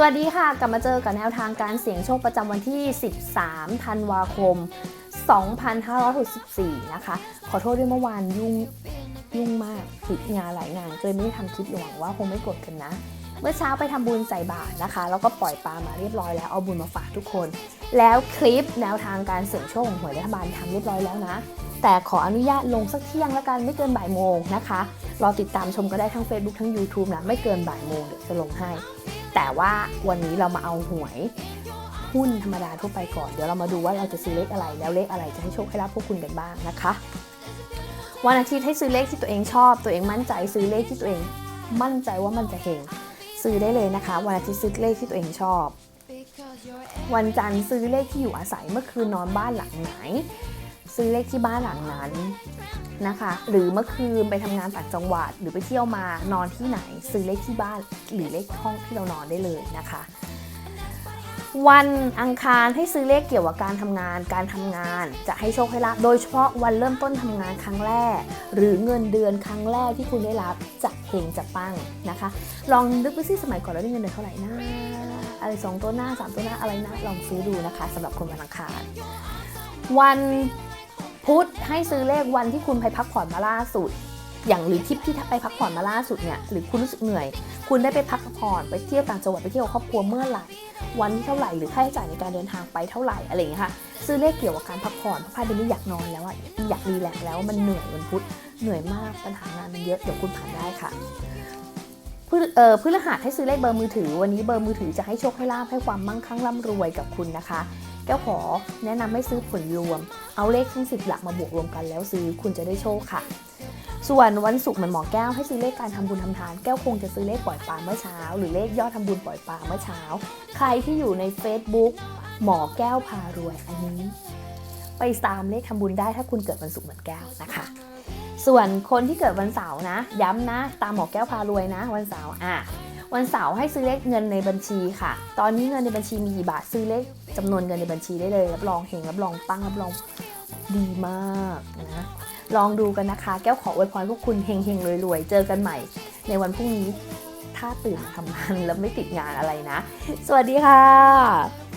สวัสดีค่ะ กลับมาเจอกับแนวทางการเสี่ยงโชคประจำวันที่ 13 ธันวาคม 2564 นะคะ ขอโทษด้วยเมื่อวานยุ่งยุ่งมากติดงานหลายงานเลยไม่ได้ทำคลิปหวังว่าคงไม่กดกันนะ เมื่อเช้าไปทำบุญใส่บาตรนะคะ แล้วก็ปล่อยปลามาเรียบร้อยแล้วเอาบุญมาฝากทุกคน แล้วคลิปแนวทางการเสี่ยงโชคของหวยรัฐบาลทำเรียบร้อยแล้วนะ แต่ขออนุญาตลงสักเที่ยงแล้วกันไม่เกินบ่ายโมงนะคะรอติดตามชมก็ได้ทั้ง Facebook ทั้ง YouTube นะไม่เกินบ่ายโมงเดี๋ยวจะลงให้ แต่ว่าวันนี้เรามาเอาหวยหุ้นธรรมดาทั่วไปก่อน เดี๋ยวเรามาดูว่าเราจะซื้อเลขอะไร แล้วเลขอะไรจะให้โชคให้ลาภพวกคุณกันบ้างนะคะ วันอาทิตย์ให้ซื้อเลขที่ตัวเองชอบ ตัวเองมั่นใจซื้อเลขที่ตัวเอง มั่นใจว่ามันจะเฮงซื้อได้เลยนะคะ วันอาทิตย์ซื้อเลขที่ตัวเองชอบ วันจันทร์ซื้อเลขที่อยู่อาศัยเมื่อคืนนอนบ้านหลังไหน ซื้อเลขที่บ้านหลังนั้นนะคะ หรือเมื่อคืนไปทำงานต่างจังหวัด หรือไปเที่ยวมานอนที่ไหน ซื้อเลขที่บ้านหรือเลขห้องที่เรานอนได้เลยนะคะ วันอังคารให้ซื้อเลขเกี่ยวกับการทำงาน การทำงานจะให้โชคให้ลาภโดยเฉพาะวันเริ่มต้นทำงานครั้งแรก หรือเงินเดือนครั้งแรกที่คุณได้รับจะเฮงจะปังนะคะ ลองนึกไปซิสมัยก่อนเราได้เงินเดือนเท่าไหร่นะอะไรสองตัวหน้าสามตัวหน้าอะไรนะลองซื้อดูนะคะสำหรับคนวันอังคารวัน พุธให้ซื้อเลขวันที่คุณไปพักผ่อนมาล่าสุด อย่างหรือทริปที่ไปพักผ่อนมาล่าสุดเนี่ยหรือคุณรู้สึกเหนื่อย คุณได้ไปพักผ่อนไปเที่ยวต่างจังหวัดไปเที่ยวครอบครัวเมื่อไหร่วันที่เท่าไหร่หรือค่าใช้จ่ายในการเดินทางไปเท่าไหร่อะไรอย่างเงี้ยค่ะซื้อเลขเกี่ยวกับการพักผ่อนเพราะพาเดนนี่อยากนอนแล้วอะอยากรีแลกซ์แล้วมันเหนื่อยวันพุธเหนื่อยมากปัญหางานมันเยอะเดี๋ยวคุณผ่านได้ค่ะพฤเอ่อพฤหัสให้ซื้อเลขเบอร์มือถือ วันนี้เบอร์มือถือจะให้โชคให้ลาภให้ความมั่งคั่งร่ำรวยกับคุณนะคะ แก้วขอแนะนำให้ซื้อผลรวม เอาเลขทั้งสิบหลักมาบวกรวมกันแล้วซื้อคุณจะได้โชคค่ะ ส่วนวันศุกร์เหมือนหมอแก้วให้ซื้อเลขการทำบุญทำทาน แก้วคงจะซื้อเลขปล่อยปลาเมื่อเช้า หรือเลขยอดทำบุญปล่อยปลาเมื่อเช้า ใครที่อยู่ใน Facebook หมอแก้วพารวยอันนี้ ไปตามเลขทำบุญได้ถ้าคุณเกิดวันศุกร์เหมือนแก้วนะคะส่วนคนที่เกิดวันเสาร์นะ ย้ำนะ ตามหมอแก้วพารวยนะ วันเสาร์อะ วันเสาร์ให้ซื้อเลขเงินในบัญชีค่ะ ตอนนี้เงินในบัญชีมีกี่บาทซื้อเลขจำนวนเงินในบัญชีได้เลยรับรองเฮงรับรองปังรับรองดีมากนะลองดูกันนะคะ แก้วขออวยพรพวกคุณเฮงเฮงรวยๆ เจอกันใหม่ ในวันพรุ่งนี้ ถ้าตื่นทำงานแล้วไม่ติดงานอะไรนะ สวัสดีค่ะ